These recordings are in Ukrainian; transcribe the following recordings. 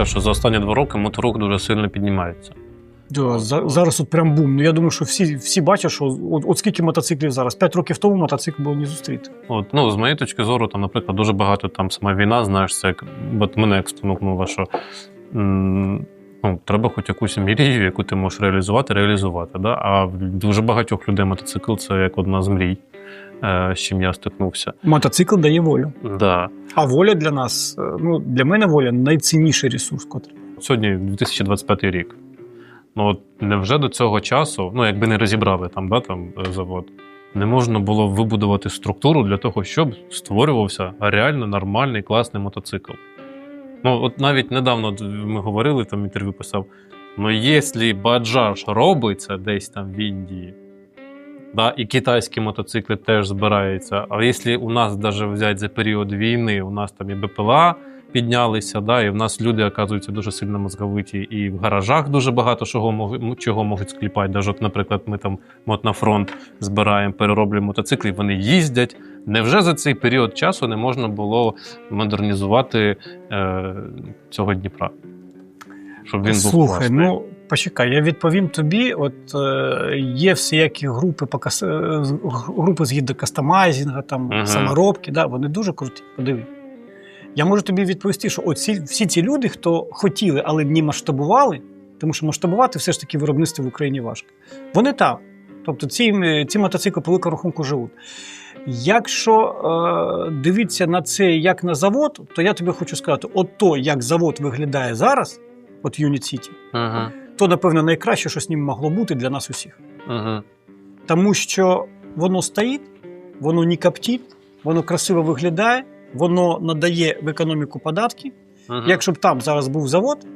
статистика, що за останні два роки моторух дуже сильно піднімається. Да, за- зараз от прям бум. Ну я думаю, що всі, всі бачать, що от, от скільки мотоциклів зараз. П'ять років тому мотоцикл було не зустріти. От, ну, з моєї точки зору, там, наприклад, дуже багато там сама війна, знаєш, це як от мене як спонукнуло, що м, ну, треба хоч якусь мрію, яку ти можеш реалізувати, реалізувати. Да? А в дуже багатьох людей мотоцикл це як одна з мрій, з чим я стикнувся. Мотоцикл дає волю. Да. А воля для нас, е, ну для мене воля найцінніший ресурс, котрий. Сьогодні 2025 рік. Ну, от невже до цього часу, ну якби не розібрали там, да, там е, завод, не можна було вибудувати структуру для того, щоб створювався реально нормальний класний мотоцикл. Ну, от навіть недавно ми говорили, там інтерв'ю писав: ну, якщо Баджаж робиться десь там в Індії, да, і китайські мотоцикли теж збираються, а якщо у нас навіть взяти за період війни, у нас там і БПЛА піднялися, да, і в нас люди, оказуються, дуже сильно мозговиті, і в гаражах дуже багато чого, мог- чого можуть скліпати. Даже, от, наприклад, ми там от на фронт збираємо, перероблюємо мотоцикли, вони їздять. Невже за цей період часу не можна було модернізувати е, цього Дніпра? Щоб він був Слухай, класний. ну почекай, я відповім тобі. От е, є всіякі групи по кас... е, групи згідно кастомайзінга, там Мгм. саморобки, да, вони дуже круті. Подиви. Я можу тобі відповісти, що оці, всі ці люди, хто хотіли, але не масштабували, тому що масштабувати все ж таки виробництво в Україні важко. Вони там. Тобто ці, ці мотоцикли по великому рахунку живуть. Якщо е, дивитися на це як на завод, то я тобі хочу сказати: от то, як завод виглядає зараз, от Unit City, Угу, то, напевно, найкраще, що з ним могло бути для нас усіх. угу, Тому що воно стоїть, воно не коптить, воно красиво виглядає, воно надає в економіку податки. угу. Якщо б там зараз був завод,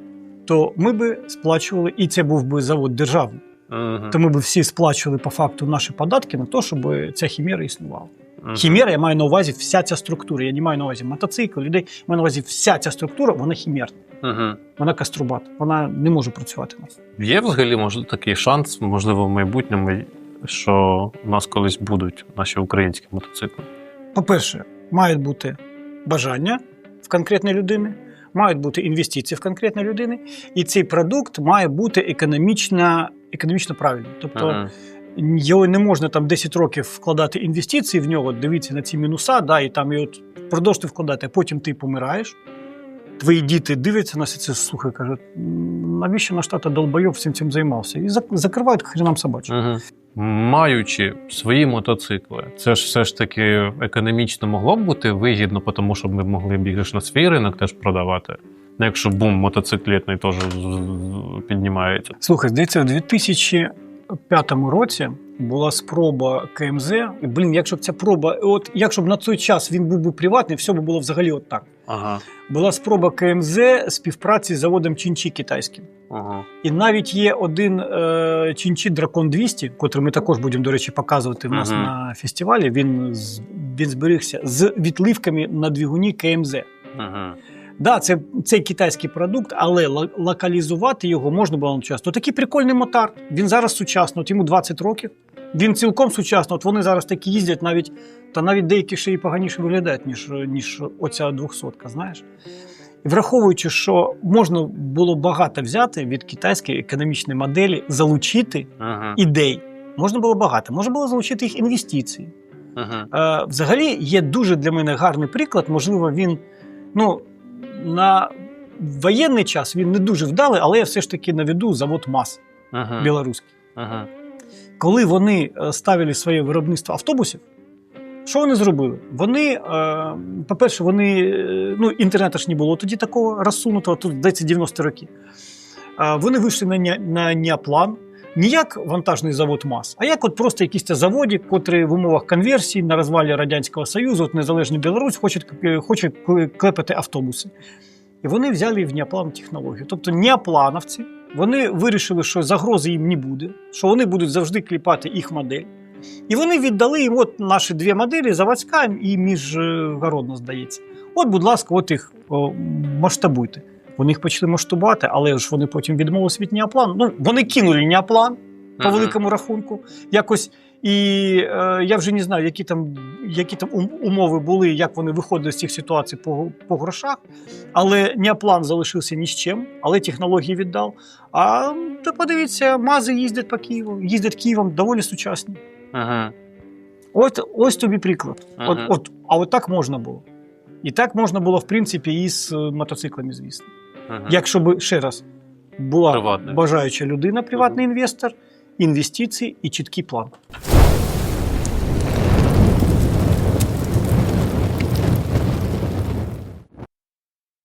то ми би сплачували, і це був би завод державний. Угу. То ми б всі сплачували по факту наші податки на те, щоб ця хімера існувала. Хімера, я маю на увазі вся ця структура. Я не маю на увазі мотоцикл, людей. Я маю на увазі вся ця структура, вона хімерна, Угу. вона каструбат, вона не може працювати у нас. Є взагалі може, такий шанс, можливо, в майбутньому, що у нас колись будуть наші українські мотоцикли. По-перше, мають бути бажання в конкретної людини, мають бути інвестиції в конкретної людини, і цей продукт має бути економічно, економічно правильним. Тобто Мгм. його не можна там 10 років вкладати інвестиції в нього, дивитися на ці мінуса, да, і там і от впродовж ти вкладати, а потім ти помираєш. Твої діти дивляться на це, слухай, кажуть, навіщо наш тато долбойов всім цим займався? І зак- закривають к хренам собачим. Угу. Маючи свої мотоцикли, це ж все ж таки економічно могло б бути вигідно, тому що ми могли б їх на свій ринок теж продавати. Якщо бум мотоциклетний теж піднімається. Слухай, здається, у 2005 році була спроба КМЗ. І, блін, якщо б ця проба, от якщо б на той час він був би приватний, все б було взагалі от так. Ага. Була спроба КМЗ співпраці з заводом Чінчі китайським. ага. І навіть є один е, Чінчі Дракон 200, котрий ми також будемо, до речі, показувати в нас Мгм. на фестивалі. Він, з- він зберігся з відливками на двигуні КМЗ. Ага. Да, це цей китайський продукт, але локалізувати його можна було одночасно. Такий прикольний мотар. Він зараз сучасно, от йому 20 років. Він цілком сучасно. От вони зараз такі їздять, навіть та навіть деякі ще і поганіше виглядають, ніж, ніж оця 200 знаєш. І враховуючи, що можна було багато взяти від китайської економічної моделі, залучити Ага. ідей. Можна було багато, можна було залучити їх інвестиції. Ага. Е, взагалі є дуже для мене гарний приклад. Можливо, він ну, на воєнний час він не дуже вдалий, але я все ж таки наведу завод МАЗ Ага. білоруський. Ага. Коли вони е, ставили своє виробництво автобусів, що вони зробили? Вони, е, по-перше, вони е, ну, інтернету ж не було тоді такого розсунутого, тут здається 90 роки. Вони вийшли на, на Ніаплан, не як вантажний завод МАЗ, а як от просто якийсь це заводі, котрий в умовах конверсії на розвалі Радянського Союзу, от незалежний Білорусь, хоче, хоче клепати автобуси. І вони взяли в Неаплан технологію. Тобто неаплановці вони вирішили, що загрози їм не буде, що вони будуть завжди кліпати їх модель. І вони віддали їм от наші дві моделі заводська і міжгородна, здається. От, будь ласка, от їх о, масштабуйте. Вони їх почали масштабувати, але ж вони потім відмовилися від Неоплану. Ну, вони кинули Неаплан по великому рахунку. Якось І е, я вже не знаю, які там, які там умови були, як вони виходили з цих ситуацій по, по грошах. Але Неоплан залишився ні з чим, але технології віддав. А то подивіться, мази їздять по Києву, їздять Києвом доволі сучасні. Ага. От ось тобі приклад. Ага. От, от, а от так можна було. І так можна було, в принципі, і з е, мотоциклами, звісно. Ага. Якщо би ще раз була Приватний. бажаюча людина, приватний інвестор, інвестиції і чіткий план.